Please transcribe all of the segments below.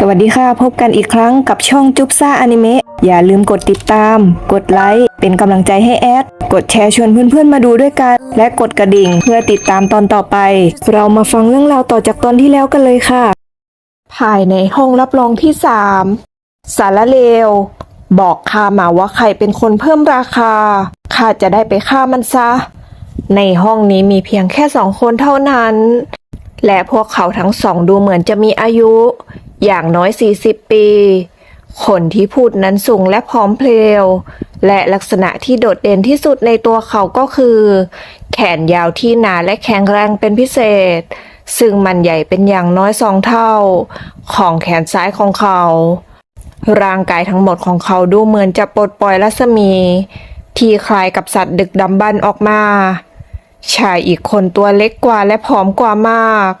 สวัสดีค่ะ พบกันอีกครั้งกับช่องจุ๊บซ่าอนิเมะอย่าลืมกดติดตาม กดไลค์ เป็นกำลังใจให้แอด กดแชร์ชวนเพื่อนๆมาดูด้วยกัน และกดกระดิ่งเพื่อติดตามตอนต่อไป เรามาฟังเรื่องราวต่อจากตอนที่แล้วกันเลยค่ะ ภายในห้องรับรองที่สามสารเลว บอกข้ามาว่าใครเป็นคนเพิ่มราคาข้าจะได้ไปฆ่ามันซะ ในห้องนี้มีเพียงแค่สองคนเท่านั้น และพวกเขาทั้งสองดูเหมือนจะมีอายุ อย่างน้อย 40 ปี คนที่พูดนั้นสูงและผอมเพรียว และลักษณะที่โดดเด่นที่สุดในตัวเขาก็คือ แขนยาวที่หนาและแข็งแรงเป็นพิเศษ ซึ่งมันใหญ่เป็นอย่างน้อยสองเท่า ของแขนซ้ายของเขา ร่างกายทั้งหมดของเขาดูเหมือนจะปลดปล่อยรัศมี ที่คล้ายกับสัตว์ดึกดำบรรพ์ออกมาชายอีกคนตัวเล็กกว่าและผอมกว่ามาก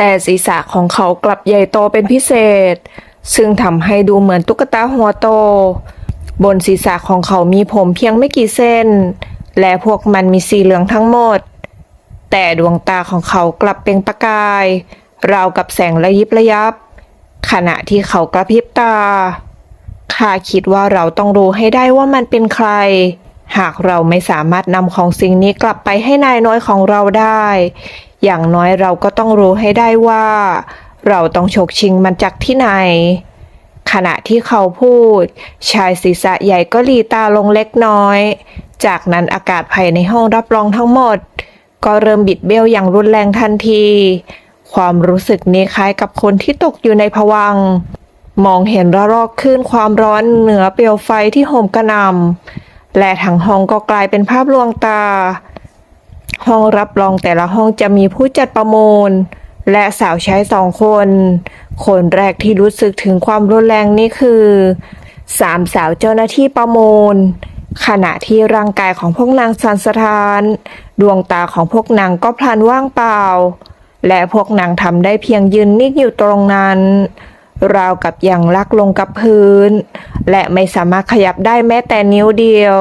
แต่ศีรษะของเขากลับใหญ่โตเป็นพิเศษ ซึ่งทำให้ดูเหมือนตุ๊กตาหัวโต บนศีรษะของเขามีผมเพียงไม่กี่เส้น และพวกมันมีสีเหลืองทั้งหมด แต่ดวงตาของเขากลับเป็นประกาย ราวกับแสงระยิบระยับ ขณะที่เขากระพริบตาข้าคิดว่าเราต้องรู้ให้ได้ว่ามันเป็นใคร หากเราไม่สามารถนำของสิ่งนี้กลับไปให้นายน้อยของเราได้ อย่างน้อยเราก็ต้องรู้ให้ได้ว่า เราต้องฉกชิงมันจากที่ไหน ขณะที่เขาพูด ชายศีรษะใหญ่ก็หลีตาลงเล็กน้อย จากนั้นอากาศภายในห้องรับรองทั้งหมด ก็เริ่มบิดเบี้ยวอย่างรุนแรงทันที ความรู้สึกนี้คล้ายกับคนที่ตกอยู่ในภวังมองเห็นระลอกคลื่นความร้อนเหนือเปลวไฟที่โหมกระนำและทั้งห้องก็กลายเป็นภาพลวงตา ห้องรับรองแต่ละห้องจะมีผู้จัดประมูล และสาวใช้สองคน คนแรกที่รู้สึกถึงความรุนแรงนี่คือสามสาวเจ้าหน้าที่ประมูล ขณะที่ร่างกายของพวกนางสันสถาน ดวงตาของพวกนางก็พลันว่างเปล่า และพวกนางทำได้เพียงยืนนิ่งอยู่ตรงนั้น ราวกับอย่างลักลงกับพื้น และไม่สามารถขยับได้แม้แต่นิ้วเดียว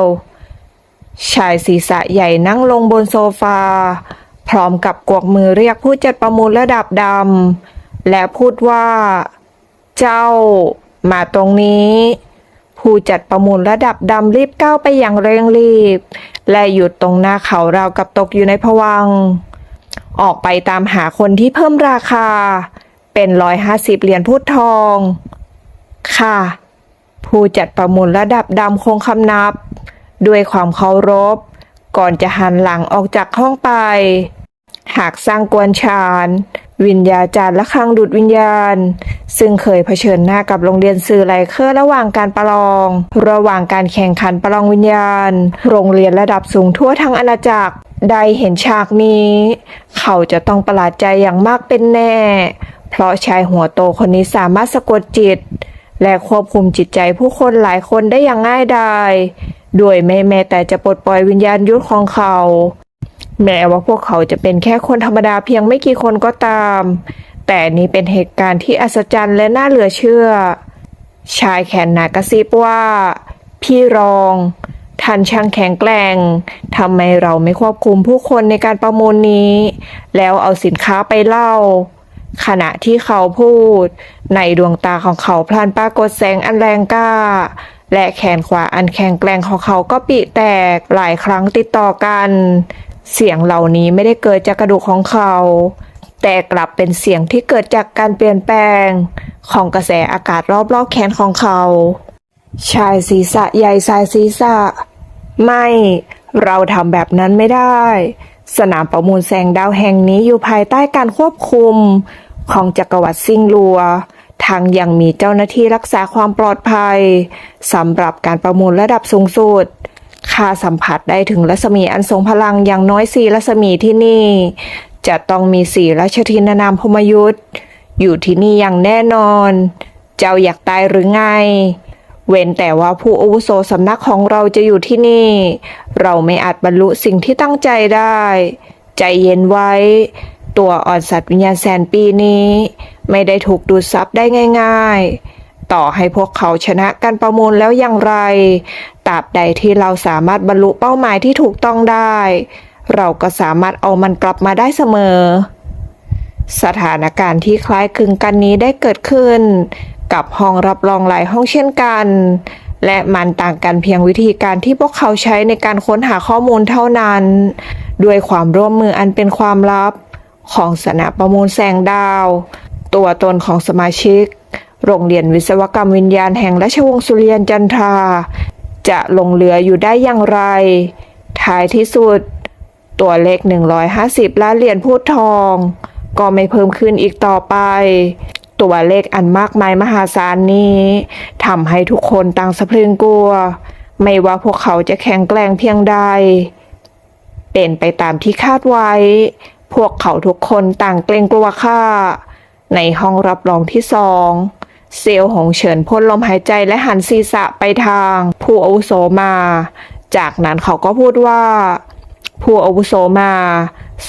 ชายศีรษะใหญ่นั่งลงบนโซฟา พร้อมกับกวกมือเรียกผู้จัดประมูลระดับดำและพูดว่า เจ้า มาตรงนี้ ผู้จัดประมูลระดับดำรีบก้าวไปอย่างเร่งรีบ และหยุดตรงหน้าเขาราวกับตกอยู่ในภวัง ออกไปตามหาคนที่เพิ่มราคา เป็นร้อยห้าสิบเหรียญพูดทอง ค่ะ ผู้จัดประมูลระดับดำคงคำนับ ด้วยความเคารพ ก่อนจะหันหลังออกจากห้องไป หากสร้างกวนชานวิญญาจารย์และคังดูดวิญญาณ ซึ่งเคยเผชิญหน้ากับโรงเรียนสื่อไลเคอร์ระหว่างการประลอง ระหว่างการแข่งขันประลองวิญญาณ โรงเรียนระดับสูงทั่วทั้งอาณาจักรได้เห็นฉากนี้ เขาจะต้องประหลาดใจอย่างมากเป็นแน่ เพราะชายหัวโตคนนี้สามารถสะกดจิต และควบคุมจิตใจผู้คนหลายคนได้อย่างง่ายดายโดยไม่แม้แต่จะปลดปล่อยวิญญาณยุทธของเขา แม้ว่าพวกเขาจะเป็นแค่คนธรรมดาเพียงไม่กี่คนก็ตาม แต่นี่เป็นเหตุการณ์ที่อัศจรรย์และน่าเหลือเชื่อ ชายแขนหนากระซิบว่า พี่รองท่านช่างแข็งแกร่งทำไมเราไม่ควบคุมผู้คนในการประมูลนี้ แล้วเอาสินค้าไปเล่า ขณะที่เขาพูด ในดวงตาของเขาพลันปรากฏแสงอันแรงกล้า และแขนขวาอันแข็งแกร่งของเขาก็ปิแตกหลายครั้งติดต่อกัน เสียงเหล่านี้ไม่ได้เกิดจากกระดูกของเขา แต่กลับเป็นเสียงที่เกิดจากการเปลี่ยนแปลง ของกระแสอากาศรอบๆแขนของเขา ชายศีรษะใหญ่สายศีรษะ ไม่ เราทำแบบนั้นไม่ได้ สนามประมูลแสงดาวแห่งนี้อยู่ภายใต้การควบคุมของจักรวรรดิซิงลัว ทางยังมีเจ้าหน้าที่รักษาความปลอดภัยสำหรับการประมูลระดับสูงสุดข้าสัมผัสได้ถึงรัศมีอันทรงพลังอย่างน้อยสี่รัศมีที่นี่ จะต้องมีสี่ราชทินานามพมยุทธ์อยู่ที่นี่อย่างแน่นอน เจ้าอยากตายหรือไง เว้นแต่ว่าผู้อาวุโสสำนักของเราจะอยู่ที่นี่ เราไม่อาจบรรลุสิ่งที่ตั้งใจได้ ใจเย็นไว้ ตัวอ่อนสัตว์วิญญาณแสนปีนี้ ไม่ได้ถูกดูดซับได้ง่ายๆ ต่อให้พวกเขาชนะการประมูลแล้วอย่างไรตราบใดที่เราสามารถบรรลุเป้าหมายที่ถูกต้องได้ เราก็สามารถเอามันกลับมาได้เสมอ สถานการณ์ที่คล้ายคลึงกันนี้ได้เกิดขึ้น กับห้องรับรองหลายห้องเช่นกัน และมันต่างกันเพียงวิธีการที่พวกเขาใช้ในการค้นหาข้อมูลเท่านั้น ด้วยความร่วมมืออันเป็นความลับของสนามประมูลแสงดาว ตัวตนของสมาชิก โรงเรียนวิศวกรรมวิญญาณแห่งราชวงศ์สุริยันจันทรา จะลงเหลืออยู่ได้อย่างไร ท้ายที่สุด ตัวเลข 150 ล้านเหรียญพูดทอง ก็ไม่เพิ่มขึ้นอีกต่อไป ตัวเลขอันมากมายมหาศาลนี้ทำให้ทุกคนต่างสะพรึงกลัว ไม่ว่าพวกเขาจะแข็งแกร่งเพียงใด เป็นไปตามที่คาดไว้ พวกเขาทุกคนต่างเกรงกลัวค่า ในห้องรับรองที่สองเซลล์หงเฉินพ่นลมหายใจและหันศีรษะไปทางผู้อาวุโสมา จากนั้นเขาก็พูดว่า ผู้อาวุโสมา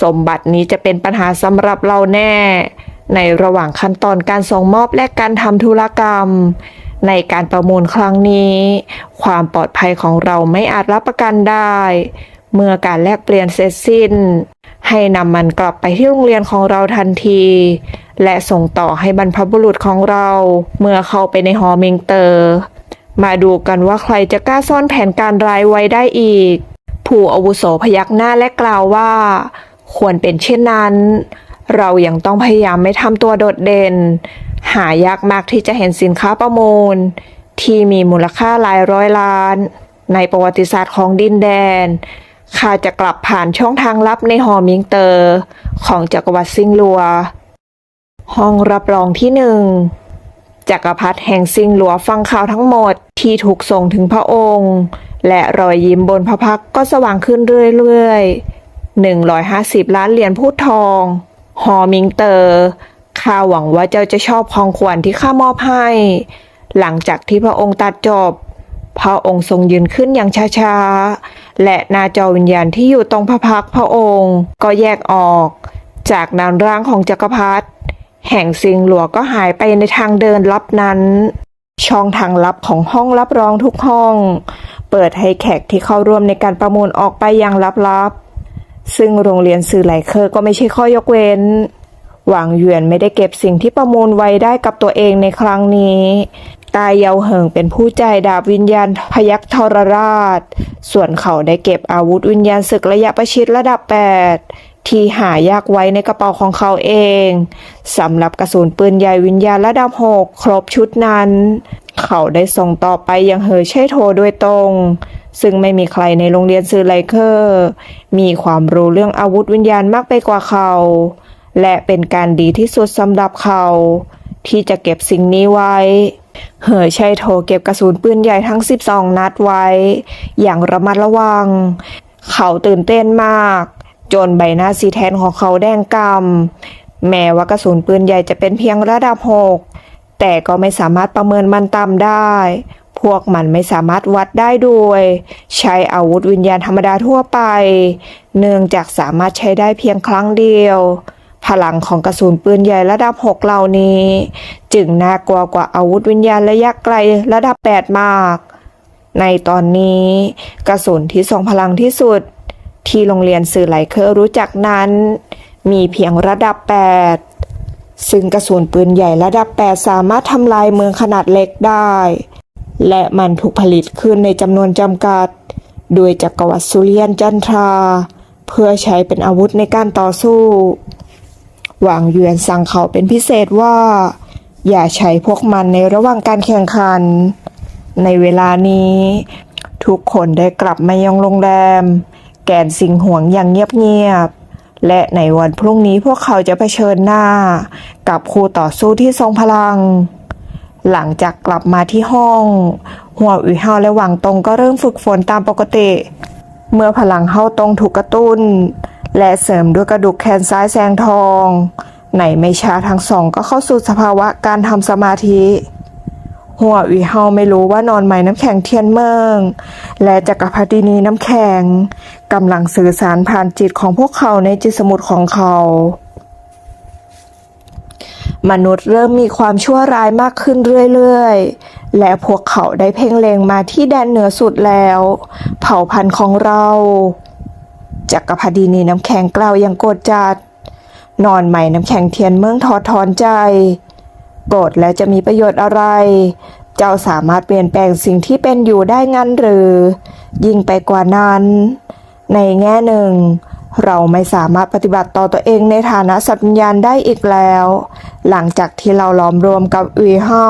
สมบัตินี้จะเป็นปัญหาสำหรับเราแน่ ในระหว่างขั้นตอนการส่งมอบและการทำธุรกรรม ในการประมูลครั้งนี้ ความปลอดภัยของเราไม่อาจรับประกันได้ เมื่อการแลกเปลี่ยนเสร็จสิ้น ให้นำมันกลับไปที่โรงเรียนของเราทันที และส่งต่อให้บรรพบุรุษของเรา เมื่อเข้าไปในหอเมงเตอร์ มาดูกันว่าใครจะกล้าซ่อนแผนการร้ายไว้ได้อีก ผู้อาวุโสพยักหน้าและกล่าวว่า ควรเป็นเช่นนั้น เรายังต้องพยายามไม่ทำตัวโดดเด่น หายากมากที่จะเห็นสินค้าประมูล ที่มีมูลค่าหลายร้อยล้าน ในประวัติศาสตร์ของดินแดน ข้าจะกลับผ่านช่องทางลับในหอมิงเตอร์ ของจักรวรรดิซิงลัว ห้องรับรองที่หนึ่งจักรพรรดิแห่งซิงหลัวฟังข่าวทั้งหมดที่ถูกส่งถึงพระองค์ และรอยยิ้มบนพระพักก็สว่างขึ้นเรื่อยๆ 150 ล้านเหรียญพูดทอง หอมิงเตอร์ข้าหวังว่าเจ้าจะชอบของขวัญที่ข้ามอบให้ หลังจากที่พระองค์ตัดจบ พระองค์ทรงยืนขึ้นอย่างช้าๆ และนาจอวิญญาณที่อยู่ตรงพระพักพระองค์ก็แยกออก จากนานร่างของจักรพรรดิแห่งซิงหลัวก็หายไปในทางเดินลับนั้น ช่องทางลับของห้องรับรองทุกห้อง เปิดให้แขกที่เข้าร่วมในการประมูลออกไปอย่างลับๆ ซึ่งโรงเรียนสื่อไหลเคอร์ก็ไม่ใช่ข้อยกเว้นหวังเหวียนไม่ได้เก็บสิ่งที่ประมูลไว้ได้กับตัวเองในครั้งนี้ ตายเยาเหิงเป็นผู้ใจดาบวิญญาณพยักทรราช ส่วนเขาได้เก็บอาวุธวิญญาณศึกระยะประชิดระดับ 8 ที่หายากไว้ในกระเป๋าของเขาเอง สำหรับกระสุนปืนใหญ่วิญญาณระดับ 6 ครบชุดนั้น เขาได้ส่งต่อไปยังเฮอเช่โทโดยตรง ซึ่งไม่มีใครในโรงเรียนซื้อไลเคอร์ มีความรู้เรื่องอาวุธวิญญาณมากไปกว่าเขา และเป็นการดีที่สุดสำหรับเขา ที่จะเก็บสิ่งนี้ไว้ เหอชัยโทเก็บกระสุนปืนใหญ่ทั้ง 12 นัดไว้ อย่างระมัดระวัง เขาตื่นเต้นมาก จนใบหน้าสีแทนของเขาแดงกำแม้ว่ากระสุนปืนใหญ่จะเป็นเพียงระดับ6แต่ก็ไม่สามารถประเมินมันต่ำได้ พวกมันไม่สามารถวัดได้ด้วยใช้อาวุธวิญญาณธรรมดาทั่วไป เนื่องจากสามารถใช้ได้เพียงครั้งเดียว พลังของกระสุนปืนใหญ่ระดับ 6 เหล่านี้ จึงน่ากลัวกว่าอาวุธวิญญาณระยะไกลระดับ 8 มาก ในตอนนี้กระสุนที่ทรงพลังที่สุด ที่โรงเรียนสื่อไหลเคอร์รู้จักนั้น มีเพียงระดับ 8 ซึ่งกระสุนปืนใหญ่ระดับ 8 สามารถทำลายเมืองขนาดเล็กได้ และมันถูกผลิตขึ้นในจำนวนจำกัด โดยจักรวรรดิสุริยันจันทรา เพื่อใช้เป็นอาวุธในการต่อสู้ หวังเหวียนสั่งเขาเป็นพิเศษว่า อย่าใช้พวกมันในระหว่างการแข่งขัน ในเวลานี้ ทุกคนได้กลับมายังโรงแรม แกนสิงห่วงอย่างเงียบๆและในวันพรุ่งนี้พวกเขาจะเผชิญหน้า กับคู่ต่อสู้ที่ทรงพลัง หลังจากกลับมาที่ห้อง หัวอุยเฮาและหวังตรงก็เริ่มฝึกฝนตามปกติ เมื่อพลังเฮาตรงถูกกระตุ้น และเสริมด้วยกระดูกแขนซ้ายแซงทองในไม่ช้าทั้งสองก็เข้าสู่สภาวะการทำสมาธิ หัวอุยเฮาไม่รู้ว่านอนไหมน้ำแข็งเทียนเมือง และจักรพรรดินีน้ำแข็งกำลังสื่อสารผ่านจิตของพวกเขาในจิตสมุดของเขามนุษย์เริ่มมีความชั่วร้ายมากขึ้นเรื่อยๆ และพวกเขาได้เพ่งเล็งมาที่แดนเหนือสุดแล้ว เผ่าพันธุ์ของเรา จักรพรรดินีน้ำแข็งกล่าวอย่างโกรธจัด นอนใหม่น้ำแข็งเทียนเมืองทอดถอนใจ โกรธแล้วจะมีประโยชน์อะไร เจ้าสามารถเปลี่ยนแปลงสิ่งที่เป็นอยู่ได้งั้นหรือ ยิ่งไปกว่านั้น ในแง่หนึ่ง เราไม่สามารถปฏิบัติต่อตัวเองในฐานะสัตว์วิญญาณได้อีกแล้ว หลังจากที่เราล้อมรวมกับอุยเฮา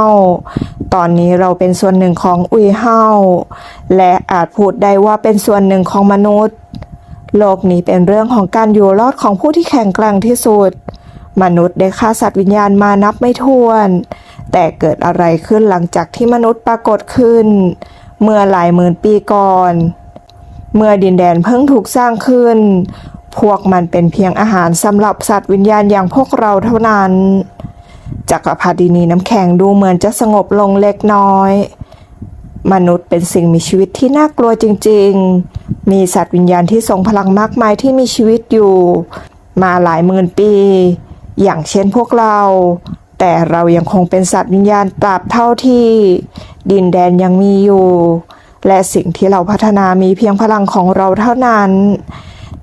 ตอนนี้เราเป็นส่วนหนึ่งของอุยเฮาและอาจพูดได้ว่าเป็นส่วนหนึ่งของมนุษย์ โลกนี้เป็นเรื่องของการอยู่รอดของผู้ที่แข็งแกร่งที่สุด มนุษย์ได้ฆ่าสัตว์วิญญาณมานับไม่ถ้วน แต่เกิดอะไรขึ้นหลังจากที่มนุษย์ปรากฏขึ้น เมื่อหลายหมื่นปีก่อน เมื่อดินแดนเพิ่งถูกสร้างขึ้น พวกมันเป็นเพียงอาหารสำหรับสัตว์วิญญาณอย่างพวกเราเท่านั้น จักรพรรดินีน้ำแข็งดูเหมือนจะสงบลงเล็กน้อยมนุษย์เป็นสิ่งมีชีวิตที่น่ากลัวจริง ๆ มีสัตว์วิญญาณที่ทรงพลังมากมายที่มีชีวิตอยู่ มาหลายหมื่นปี อย่างเช่นพวกเรา แต่เรายังคงเป็นสัตว์วิญญาณตราบเท่าที่ ดินแดนยังมีอยู่ และสิ่งที่เราพัฒนามีเพียงพลังของเราเท่านั้น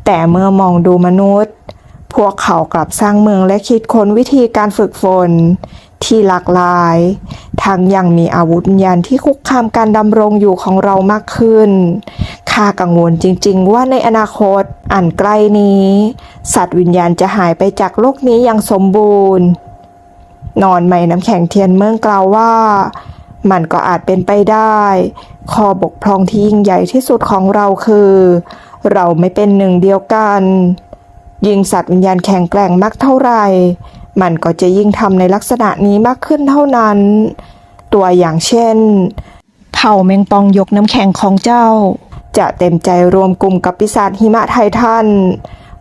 แต่เมื่อมองดูมนุษย์ พวกเขากลับสร้างเมืองและคิดค้นวิธีการฝึกฝน ที่หลากหลาย ทั้งยังมีอาวุธวิญญาณที่คุกคามการดำรงอยู่ของเรามากขึ้น ข้ากังวลจริงๆ ว่าในอนาคตอันใกล้นี้ สัตว์วิญญาณจะหายไปจากโลกนี้อย่างสมบูรณ์ นอนใหม่น้ำแข็งเทียนเมืองกล่าวว่า มันก็อาจเป็นไปได้ ข้อบกพร่องที่ยิ่งใหญ่ที่สุดของเราคือ เราไม่เป็นหนึ่งเดียวกัน ยิ่งสัตว์วิญญาณแข็งแกร่งมากเท่าไหร่ มันก็จะยิ่งทำในลักษณะนี้มากขึ้นเท่านั้น ตัวอย่างเช่น เผ่าแมงปองยกน้ำแข็งของเจ้า จะเต็มใจรวมกลุ่มกับปีศาจหิมะไททัน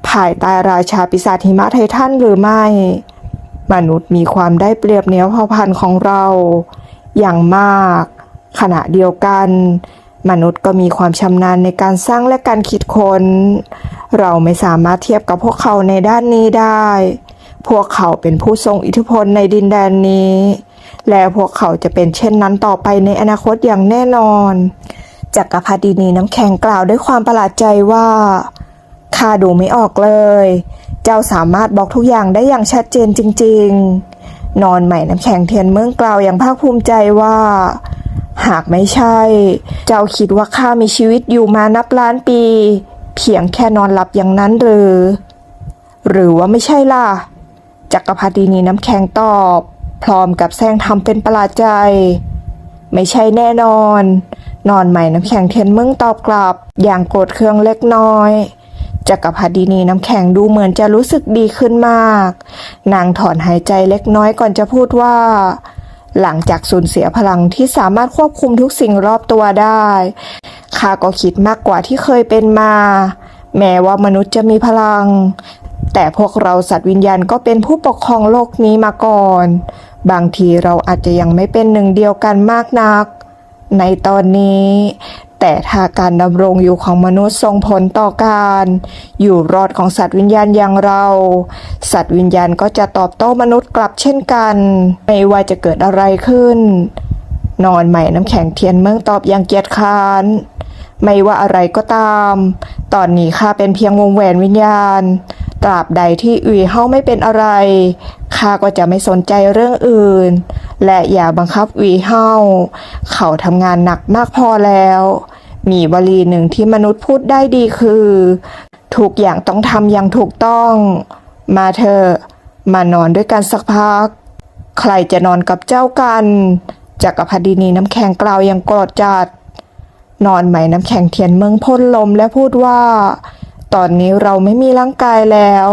ภายใต้ราชาปีศาจหิมะไททันหรือไม่ มนุษย์มีความได้เปรียบเหนือเผ่าพันธุ์ของเรา อย่างมาก ขณะเดียวกัน มนุษย์ก็มีความชำนาญในการสร้างและการคิดค้น เราไม่สามารถเทียบกับพวกเขาในด้านนี้ได้ พวกเขาเป็นผู้ทรงอิทธิพลในดินแดนนี้ และพวกเขาจะเป็นเช่นนั้นต่อไปในอนาคตอย่างแน่นอนจักรพรรดินีน้ำแข็งกล่าวด้วยความประหลาดใจว่าข้าดูไม่ออกเลย เจ้าสามารถบอกทุกอย่างได้อย่างชัดเจนจริง ๆ นอนใหม่น้ำแข็งเทียนเมืองกล่าวอย่างภาคภูมิใจว่า หากไม่ใช่ เจ้าคิดว่าข้ามีชีวิตอยู่มานับล้านปี เพียงแค่นอนหลับอย่างนั้นหรือ หรือว่าไม่ใช่ล่ะ จักรพรรดินีน้ำแข็งตอบ พร้อมกับแซงทำเป็นประหลาดใจ ไม่ใช่แน่นอน นอนใหม่น้ำแข็งเทียนเมืองตอบกลับ อย่างโกรธเคืองเล็กน้อยจักรพรรดินีน้ำแข็งดูเหมือนจะรู้สึกดีขึ้นมาก นางถอนหายใจเล็กน้อยก่อนจะพูดว่า หลังจากสูญเสียพลังที่สามารถควบคุมทุกสิ่งรอบตัวได้ข้าก็คิดมากกว่าที่เคยเป็นมา แม้ว่ามนุษย์จะมีพลัง แต่พวกเราสัตว์วิญญาณก็เป็นผู้ปกครองโลกนี้มาก่อน บางทีเราอาจจะยังไม่เป็นหนึ่งเดียวกันมากนัก ในตอนนี้ แต่ถ้าการดำรงอยู่ของมนุษย์ส่งผลต่อการ อยู่รอดของสัตว์วิญญาณอย่างเรา สัตว์วิญญาณก็จะตอบโต้มนุษย์กลับเช่นกัน ไม่ว่าจะเกิดอะไรขึ้น นอนใหม่น้ำแข็งเทียนเมืองตอบอย่างเกียจคร้านไม่ว่าอะไรก็ตาม ตอนนี้ข้าเป็นเพียงวงแหวนวิญญาณ ตราบใดที่อุยเฮาไม่เป็นอะไรข้าก็จะไม่สนใจเรื่องอื่น และอย่าบังคับอุยเฮาเขาทำงานหนักมากพอแล้ว มีวลีหนึ่งที่มนุษย์พูดได้ดีคือทุกอย่างต้องทำอย่างถูกต้อง มาเถอะมานอนด้วยกันสักพัก ใครจะนอนกับเจ้ากันจักรพรรดินีน้ำแข็งกล่าวอย่างโกรธจัด นอนใหม่น้ำแข็งเทียนเมืองพ่นลมและพูดว่า ตอนนี้เราไม่มีร่างกายแล้ว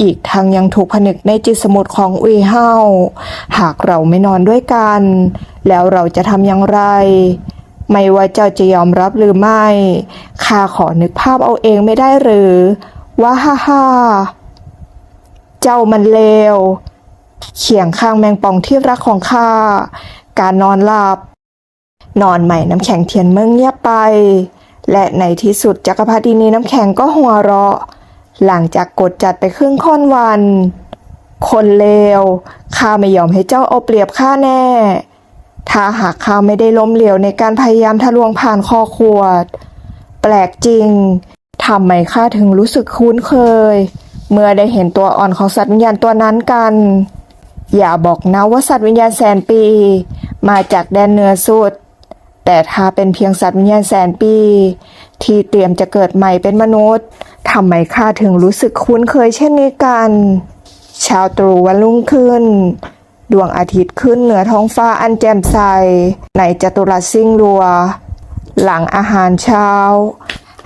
อีกทางยังถูกผนึกในจิตสมุทรของอุยเฮาหากเราไม่นอนด้วยกัน แล้วเราจะทำอย่างไร ไม่ว่าเจ้าจะยอมรับหรือไม่ข้าขอนึกภาพเอาเองไม่ได้หรือว่าฮ่าฮ่าเจ้ามันเลวเขียงข้างแมงป่องที่รักของข้า การนอนหลับ นอนใหม่น้ำแข็งเทียนเมืองเงียบไป และในที่สุดจักรพรรดินีน้ำแข็งก็หัวเราะ หลังจากกดจัดไปครึ่งค่อนวัน คนเลวข้าไม่ยอมให้เจ้าเอาเปรียบข้าแน่ ถ้าหากข้าไม่ได้ล้มเหลวในการพยายามทะลวงผ่านคอขวด แปลกจริงทำไมข้าถึงรู้สึกคุ้นเคย เมื่อได้เห็นตัวอ่อนของสัตว์วิญญาณตัวนั้นกัน อย่าบอกนะว่าสัตว์วิญญาณแสนปี มาจากแดนเหนือสุด แต่ถ้าเป็นเพียงสัตว์วิญญาณแสนปี ที่เตรียมจะเกิดใหม่เป็นมนุษย์ทำไมข้าถึงรู้สึกคุ้นเคยเช่นนี้กันเช้าตรู่วันรุ่งขึ้น ดวงอาทิตย์ขึ้นเหนือท้องฟ้าอันแจ่มใส ในจัตุรัสซิ่งรัว หลังอาหารเช้า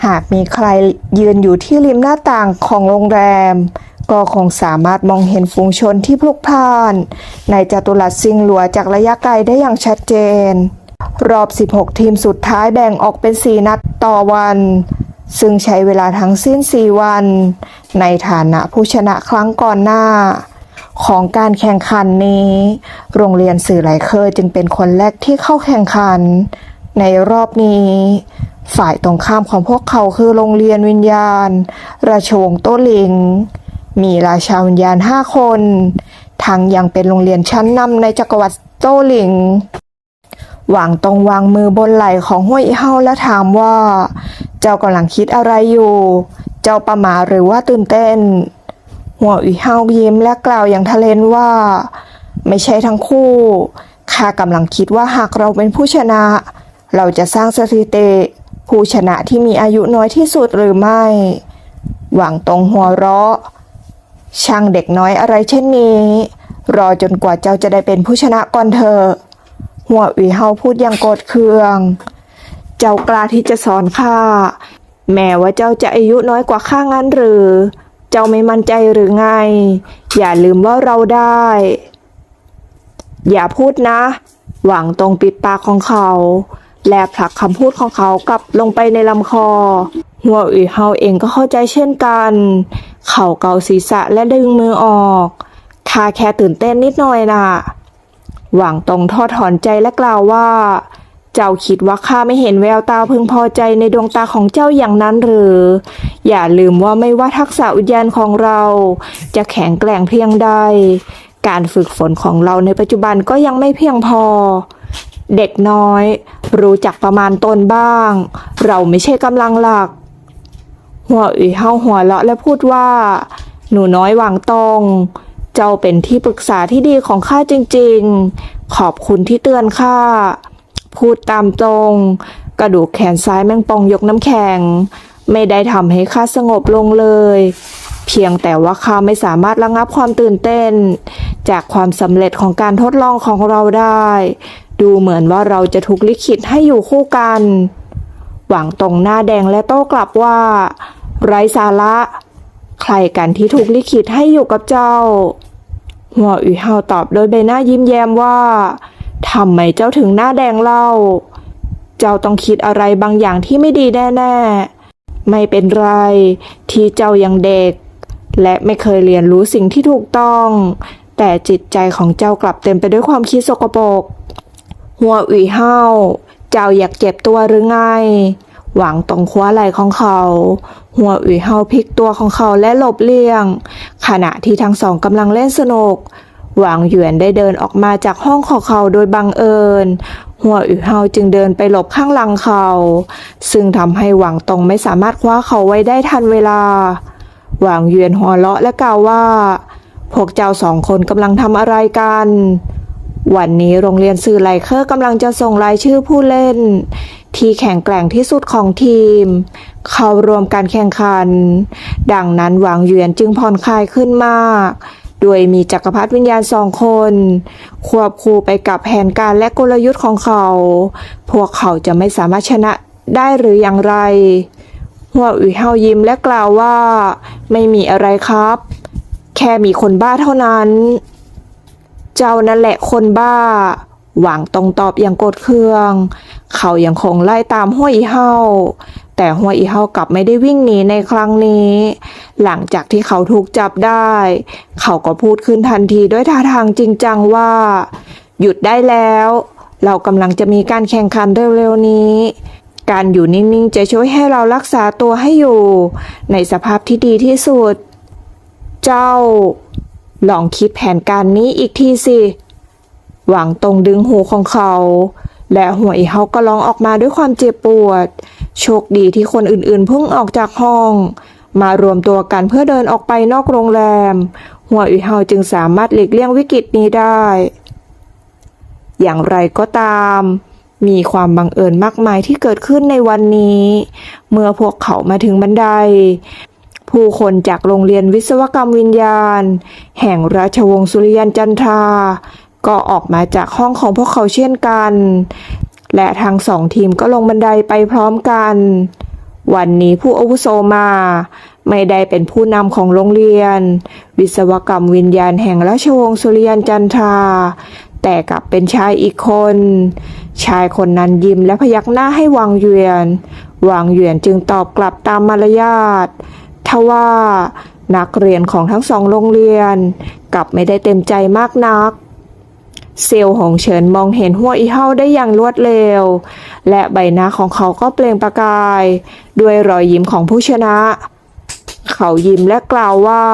หากมีใครยืนอยู่ที่ริมหน้าต่างของโรงแรม ก็คงสามารถมองเห็นฝูงชนที่พลุกพล่าน ในจัตุรัสซิงหลัวจากระยะไกลได้อย่างชัดเจน รอบ 16 ทีมสุดท้ายแบ่งออกเป็น 4 นัดต่อวัน ซึ่งใช้เวลาทั้งสิ้น 4 วัน ในฐานะผู้ชนะครั้งก่อนหน้า ของการแข่งขันนี้ โรงเรียนสื่อไหลเคอร์จึงเป็นคนแรกที่เข้าแข่งขัน ในรอบนี้ ฝ่ายตรงข้ามของพวกเขาคือโรงเรียนวิญญาณ ราชวงศ์โต้หลิง มีราชาวิญญาณห้าคน ทั้งยังเป็นโรงเรียนชั้นนำในจักรวรรดิโต้หลิง หวางตรงวางมือบนไหล่ของห้วยเฮาและถามว่า เจ้ากำลังคิดอะไรอยู่ เจ้าประหมาหรือว่าตื่นเต้น หัวอีเฮายิ้มและกล่าวอย่างทะเลนว่า ไม่ใช่ทั้งคู่ข้ากำลังคิดว่าหากเราเป็นผู้ชนะ เราจะสร้างสถิติผู้ชนะที่มีอายุน้อยที่สุดหรือไม่ หวังตรงหัวเราะ ช่างเด็กน้อยอะไรเช่นนี้ รอจนกว่าเจ้าจะได้เป็นผู้ชนะก่อนเถอะ หัวอีเฮาพูดอย่างโกรธเคือง เจ้ากล้าที่จะสอนข้า แม้ว่าเจ้าจะอายุน้อยกว่าข้างั้นหรือ เจ้าไม่มั่นใจหรือไง อย่าลืมว่าเราได้ อย่าพูดนะ หวังตรงปิดปากของเขา และผลักคำพูดของเขากลับลงไปในลำคอ หัวอีเฮาเองก็เข้าใจเช่นกัน เขาเกาศีรษะและดึงมือออกข้าแค่ตื่นเต้นนิดหน่อยน่ะ หวังตรงทอดถอนใจและกล่าวว่า เจ้าคิดว่าข้าไม่เห็นแววตาพึงพอใจในดวงตาของเจ้าอย่างนั้นหรือ อย่าลืมว่าไม่ว่าทักษะวิญญาณของเรา จะแข็งแกร่งเพียงใด การฝึกฝนของเราในปัจจุบันก็ยังไม่เพียงพอ เด็กน้อย รู้จักประมาณตนบ้าง เราไม่ใช่กำลังหลัก หัวอีเฮาหัวเราะและพูดว่า หนูน้อยหวังตรง เจ้าเป็นที่ปรึกษาที่ดีของข้าจริงๆ ขอบคุณที่เตือนข้า พูดตามตรง กระดูกแขนซ้ายแมงปองยกน้ำแข็ง ไม่ได้ทำให้ข้าสงบลงเลย เพียงแต่ว่าข้าไม่สามารถระงับความตื่นเต้น จากความสำเร็จของการทดลองของเราได้ ดูเหมือนว่าเราจะถูกลิขิตให้อยู่คู่กัน หวังตรงหน้าแดงและโต้กลับว่า ไร้สาระใครกันที่ถูกลิขิตให้อยู่กับเจ้า หัวอีเฮาตอบโดยใบหน้ายิ้มแย้มว่าทำไมเจ้าถึงหน้าแดงเล่า เจ้าต้องคิดอะไรบางอย่างที่ไม่ดีแน่ๆ ไม่เป็นไร ที่เจ้ายังเด็ก และไม่เคยเรียนรู้สิ่งที่ถูกต้อง แต่จิตใจของเจ้ากลับเต็มไปด้วยความคิดสกปรก หัวอีเฮาเจ้าอยากเจ็บตัวหรือไง หวังตรงคว้าไหล่ของเขา หัวอีเฮาพลิกตัวของเขาและหลบเลี่ยง ขณะที่ทั้งสองกำลังเล่นสนุก หวังหยวนได้เดินออกมาจากห้องของเขาโดยบังเอิญ หัวอีเฮาจึงเดินไปหลบข้างหลังเขา ซึ่งทำให้หวังตรงไม่สามารถคว้าเขาไว้ได้ทันเวลา หวังหยวนหัวเราะและกล่าวว่า พวกเจ้าสองคนกำลังทำอะไรกันวันนี้โรงเรียนสื่อไลเคอร์กำลังจะส่งรายชื่อผู้เล่น ที่แข็งแกร่งที่สุดของทีม เข้ารวมการแข่งขัน ดังนั้นหวังเหวียนจึงผ่อนคลายขึ้นมาก โดยมีจักรพรรดิวิญญาณสองคน ควบคู่ไปกับแผนการและกลยุทธ์ของเขา พวกเขาจะไม่สามารถชนะได้หรืออย่างไร หัวอุ๋ยเฮายิ้มและกล่าวว่า ไม่มีอะไรครับ แค่มีคนบ้าเท่านั้น เจ้านั่นแหละคนบ้า หวังตรงตอบอย่างโกรธเคือง เขายังคงไล่ตามห้วยอีเฮาแต่ห้วยอีเฮากลับไม่ได้วิ่งหนีในครั้งนี้ หลังจากที่เขาถูกจับได้ เขาก็พูดขึ้นทันทีด้วยท่าทางจริงจังว่า หยุดได้แล้ว เรากำลังจะมีการแข่งขันเร็วๆนี้การอยู่นิ่งๆ จะช่วยให้เรารักษาตัวให้อยู่ ในสภาพที่ดีที่สุด เจ้า ลองคิดแผนการนี้อีกทีสิ หวังตรงดึงหูของเขา และหัวอีเฮาก็ร้องออกมาด้วยความเจ็บปวด โชคดีที่คนอื่นๆเพิ่งออกจากห้อง มารวมตัวกันเพื่อเดินออกไปนอกโรงแรม หัวอุยเฮาจึงสามารถหลีกเลี่ยงวิกฤตนี้ได้ อย่างไรก็ตามมีความบังเอิญมากมายที่เกิดขึ้นในวันนี้ เมื่อพวกเขามาถึงบันได ผู้คนจากโรงเรียนวิศวกรรมวิญญาณ แห่งราชวงศ์สุริยันจันทรา ก็ออกมาจากห้องของพวกเขาเช่นกัน และทั้งสองทีมก็ลงบันไดไปพร้อมกัน วันนี้ผู้อาวุโสมา ไม่ได้เป็นผู้นำของโรงเรียน วิศวกรรมวิญญาณแห่งราชวงศ์สุริยันจันทราแต่กลับเป็นชายอีกคน ชายคนนั้นยิ้มและพยักหน้าให้วางเหวียน วางเหวียนจึงตอบกลับตามมารยาททว่านักเรียนของทั้งสองโรงเรียน กลับไม่ได้เต็มใจมากนัก เซลล์หงเฉินมองเห็นหัวอีเฮาได้อย่างรวดเร็ว และใบหน้าของเขาก็เปล่งประกาย ด้วยรอยยิ้มของผู้ชนะ เขายิ้มและกล่าวว่า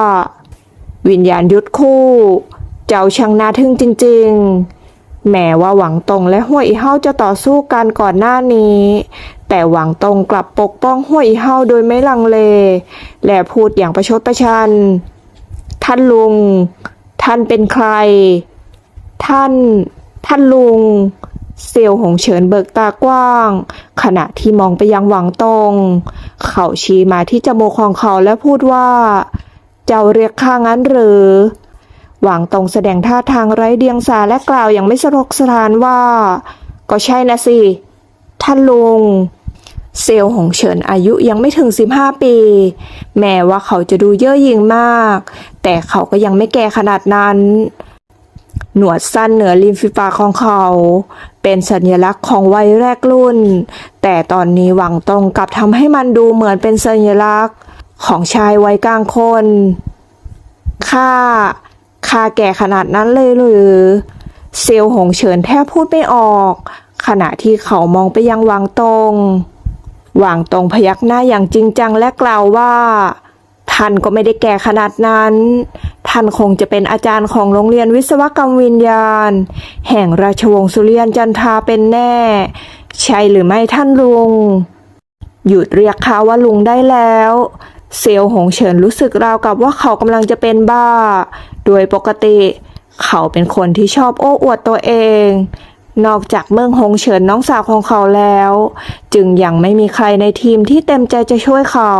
วิญญาณยุทธคู่ เจ้าช่างน่าทึ่งจริง ๆ แม้ว่าหวังตงและหัวอีเฮาจะต่อสู้กันก่อนหน้านี้ แต่หวังตงกลับปกป้องหัวอีเฮาโดยไม่ลังเล และพูดอย่างประชดประชัน ท่านลุง ท่านเป็นใคร ท่าน ท่านลุง เซลล์หงเฉินเบิกตากว้าง ขณะที่มองไปยังหวังตง เขาชี้มาที่จมูกของเขาและพูดว่า เจ้าเรียกข้างั้นหรือ หวังตงแสดงท่าทางไร้เดียงสาและกล่าวอย่างไม่สะทกสะท้านว่า ก็ใช่นะสิ ท่านลุงเซลล์หงเฉินอายุยังไม่ถึง 15 ปี แม้ว่าเขาจะดูเย่อหยิ่งมาก แต่เขาก็ยังไม่แก่ขนาดนั้น หนวดสั้นเหนือริมฝีปากของเขา เป็นสัญลักษณ์ของวัยแรกรุ่น แต่ตอนนี้หวังตรงกลับทำให้มันดูเหมือนเป็นสัญลักษณ์ของชายวัยกลางคนข้าข้าแก่ขนาดนั้นเลยหรือเซลล์หงเฉินแทบพูดไม่ออก ขณะที่เขามองไปยังหวังตรงหวังตรงพยักหน้าอย่างจริงจังและกล่าวว่าท่านก็ไม่ได้แก่ขนาดนั้น ท่านคงจะเป็นอาจารย์ของโรงเรียนวิศวกรรมวิญญาณ แห่งราชวงศ์สุริยันจันทาเป็นแน่ ใช่หรือไม่ท่านลุง หยุดเรียกเขาว่าลุงได้แล้ว เซลหงเฉินรู้สึกราวกับว่าเขากำลังจะเป็นบ้า โดยปกติ เขาเป็นคนที่ชอบโอ้อวดตัวเองนอกจากเมืองหงเฉินน้องสาวของเขาแล้ว จึงยังไม่มีใครในทีมที่เต็มใจจะช่วยเขา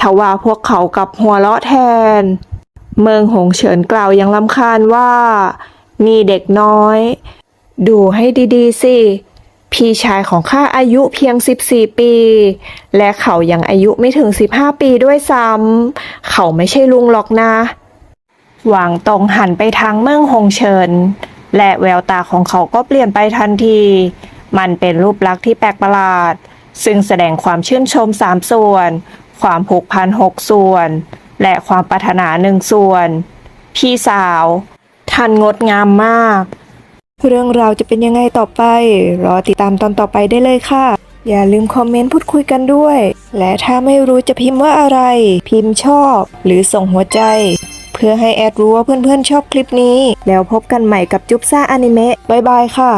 ทว่าพวกเขากับหัวเราะแทน เมืองหงเฉินกล่าวอย่างลำคาญว่า นี่เด็กน้อย ดูให้ดีๆ สิ พี่ชายของข้าอายุเพียง 14 ปี และเขายังอายุไม่ถึง 15 ปีด้วยซ้ำเขาไม่ใช่ลุงหรอกนะ หวางตรงหันไปทางเมืองหงเฉิน และแววตาของเขาก็เปลี่ยนไปทันที มันเป็นรูปลักษณ์ที่แปลกประหลาด ซึ่งแสดงความชื่นชมสามส่วน ความผูกพันหกส่วน และความปรารถนาหนึ่งส่วน พี่สาว ท่านงดงามมาก เรื่องราวจะเป็นยังไงต่อไป รอติดตามตอนต่อไปได้เลยค่ะ อย่าลืมคอมเมนต์พูดคุยกันด้วย และถ้าไม่รู้จะพิมพ์ว่าอะไร พิมพ์ชอบ หรือส่งหัวใจ เพื่อให้แอดรู้ว่าเพื่อนๆชอบคลิปนี้ แล้วพบกันใหม่กับจุ๊บซ่าอนิเมะบายบายค่ะ